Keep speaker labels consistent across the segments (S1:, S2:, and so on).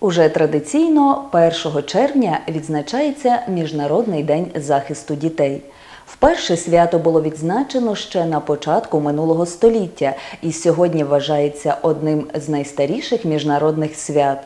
S1: Уже традиційно 1 червня відзначається Міжнародний день захисту дітей. Вперше свято було відзначено ще на початку минулого століття і сьогодні вважається одним з найстаріших міжнародних свят.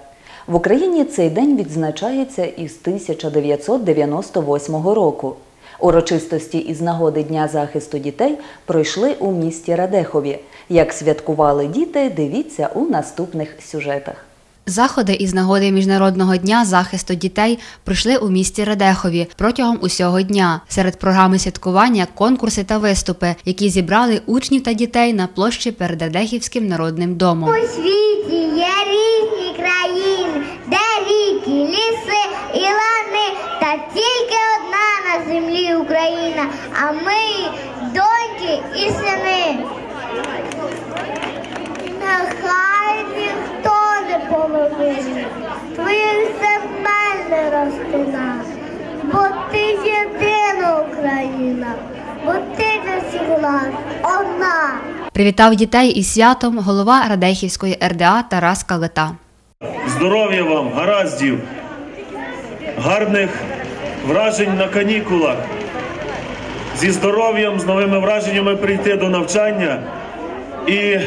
S1: В Україні цей день відзначається із 1998 року. Урочистості із нагоди Дня захисту дітей пройшли у місті Радехові. Як святкували діти, дивіться у наступних сюжетах.
S2: Заходи із нагоди Міжнародного дня захисту дітей пройшли у місті Радехові протягом усього дня. Серед програми святкування конкурси та виступи, які зібрали учнів та дітей на площі перед Радехівським народним домом.
S3: У світі є різні країни, де ріки, ліси і лани, та тільки одна на землі Україна, а ми доньки і сини. Нехай ніхто не половина, твоїх земель розтина, бо ти єдина Україна, бо ти для всіх нас одна.
S2: Привітав дітей із святом голова Радехівської РДА Тарас Калита.
S4: Здоров'я вам, гараздів, гарних вражень на канікулах. Зі здоров'ям, з новими враженнями прийти до навчання. І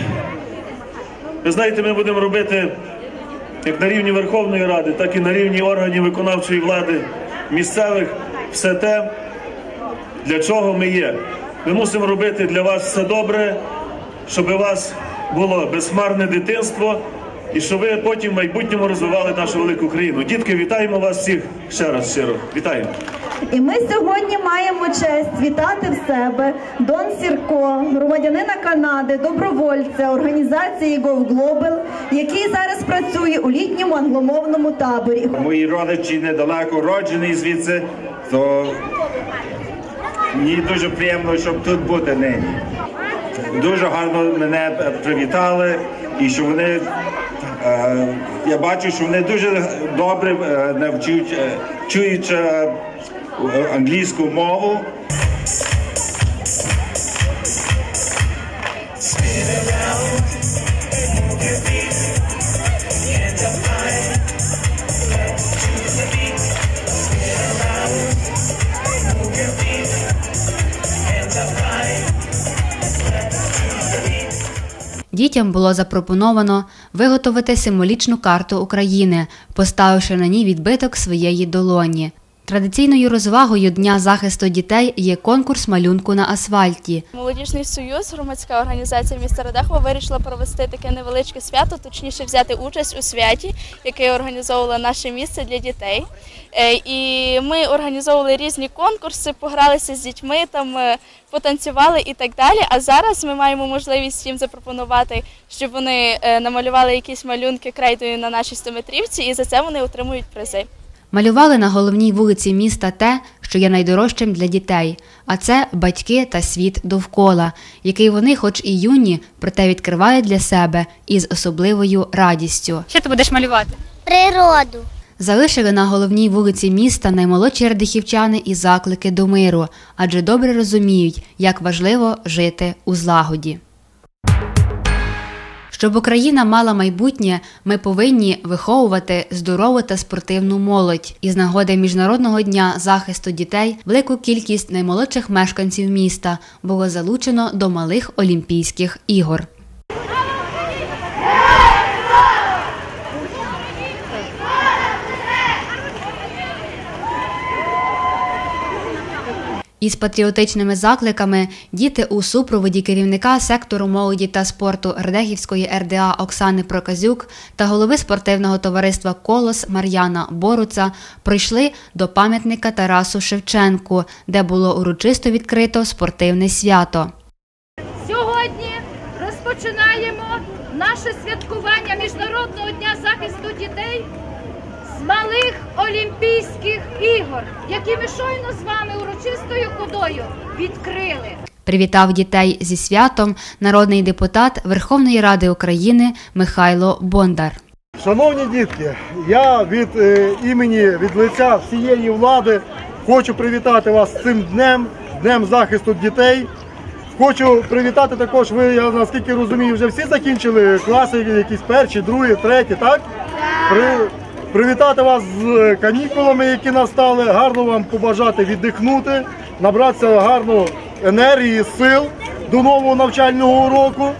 S4: ви знаєте, ми будемо робити як на рівні Верховної Ради, так і на рівні органів виконавчої влади місцевих все те, для чого ми є. Ми мусимо робити для вас все добре, щоб у вас було безсмарне дитинство і щоб ви потім в майбутньому розвивали нашу велику країну. Дітки, вітаємо вас всіх ще раз щиро. Вітаємо.
S5: І ми сьогодні маємо честь вітати в себе Дон Сірко, громадянина Канади, добровольця організації Go Global, який зараз працює у літньому англомовному таборі.
S6: Мої родичі недалеко роджені звідси, то мені дуже приємно, щоб тут бути нині. Дуже гарно мене привітали, і що вони е, я бачу, що вони дуже добре е, навчуть, е, чують е, англійську мову.
S2: Дітям було запропоновано виготовити символічну карту України, поставивши на ній відбиток своєї долоні. Традиційною розвагою Дня захисту дітей є конкурс малюнку на асфальті.
S7: Молодіжний союз, громадська організація міста Радехова, вирішила провести таке невеличке свято, точніше взяти участь у святі, яке організовувало наше місце для дітей. Е, І ми організовували різні конкурси, погралися з дітьми, там е, потанцювали і так далі. А зараз ми маємо можливість їм запропонувати, щоб вони е, намалювали якісь малюнки крейдою на нашій стометрівці, і за це вони отримують призи.
S2: Малювали на головній вулиці міста те, що є найдорожчим для дітей, а це батьки та світ довкола, який вони, хоч і юні, проте відкривають для себе із особливою радістю. Що ти будеш малювати?
S3: Природу.
S2: Залишили на головній вулиці міста наймолодші радихівчани і заклики до миру, адже добре розуміють, як важливо жити у злагоді. Щоб Україна мала майбутнє, ми повинні виховувати здорову та спортивну молодь. Із нагоди Міжнародного дня захисту дітей велику кількість наймолодших мешканців міста було залучено до малих Олімпійських ігор. Із патріотичними закликами діти у супроводі керівника сектору молоді та спорту Радехівської РДА Оксани Проказюк та голови спортивного товариства Колос Мар'яна Боруца прийшли до пам'ятника Тарасу Шевченку, де було урочисто відкрито спортивне свято.
S8: Сьогодні розпочинаємо наше святкування Міжнародного дня захисту дітей малих Олімпійських ігор, які ми щойно з вами урочистою ходою відкрили.
S2: Привітав дітей зі святом народний депутат Верховної Ради України Михайло Бондар.
S9: Шановні дітки, я від е, імені від лиця всієї влади хочу привітати вас з цим днем, днем захисту дітей. Хочу привітати також. Ви, я наскільки розумію, вже всі закінчили класи, якісь перші, другі, треті, так? При... привітати вас з е, канікулами, які настали, гарно вам побажати віддихнути, набратися гарно енергії, сил до нового навчального року.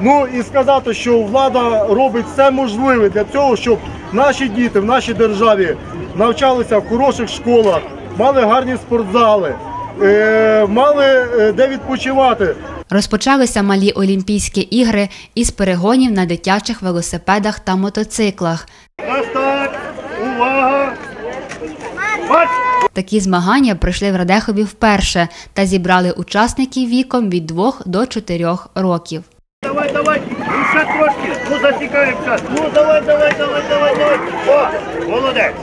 S9: Ну і сказати, що влада робить все можливе для цього, щоб наші діти в нашій державі навчалися в хороших школах, мали гарні спортзали, е, мали е, де відпочивати.
S2: Розпочалися малі Олімпійські ігри із перегонів на дитячих велосипедах та мотоциклах. Такі змагання пройшли в Радехові вперше та зібрали учасників віком від 2 до 4 років.
S9: Давай, давай, ну ще трошки, ну засікаємо. Ну давай, давай, давай, давай, давай. О, молодець.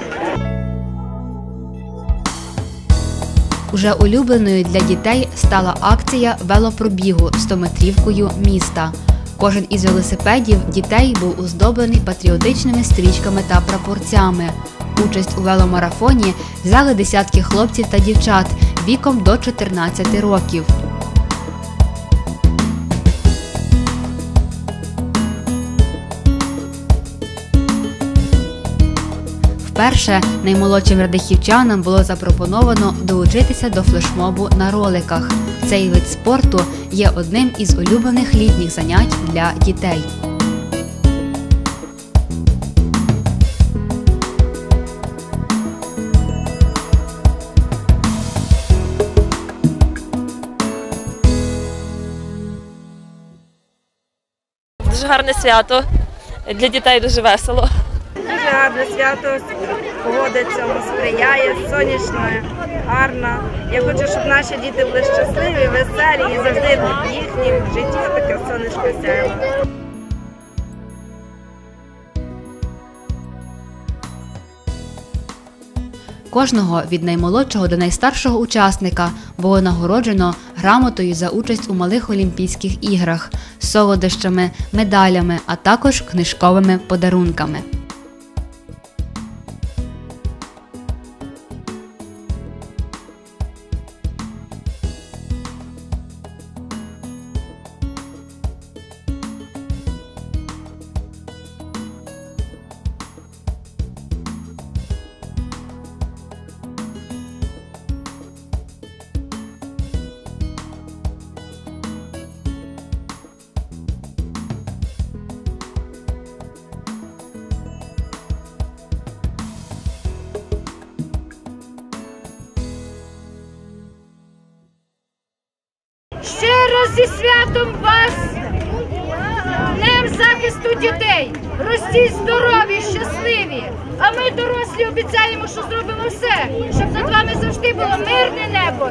S2: Уже улюбленою для дітей стала акція велопробігу 100-метрівкою міста. Кожен із велосипедів дітей був оздоблений патріотичними стрічками та прапорцями. Участь у веломарафоні взяли десятки хлопців та дівчат віком до 14 років. Вперше наймолодшим радихівчанам було запропоновано долучитися до флешмобу на роликах. Цей вид спорту є одним із улюблених літніх занять для дітей.
S10: Дуже гарне свято. Для дітей дуже весело.
S11: Дуже гарне свято, погода цьому сприяє, сонячно, гарно. Я хочу, щоб наші діти були щасливі, веселі і завжди в їхнім житті таке сонечко сяяло.
S2: Кожного від наймолодшого до найстаршого учасника було нагороджено грамотою за участь у малих Олімпійських іграх, солодощами, медалями, а також книжковими подарунками.
S8: Ще раз зі святом вас! Днем захисту дітей! Ростіть здорові, щасливі! А ми, дорослі, обіцяємо, що зробимо все, щоб над вами завжди було мирне небо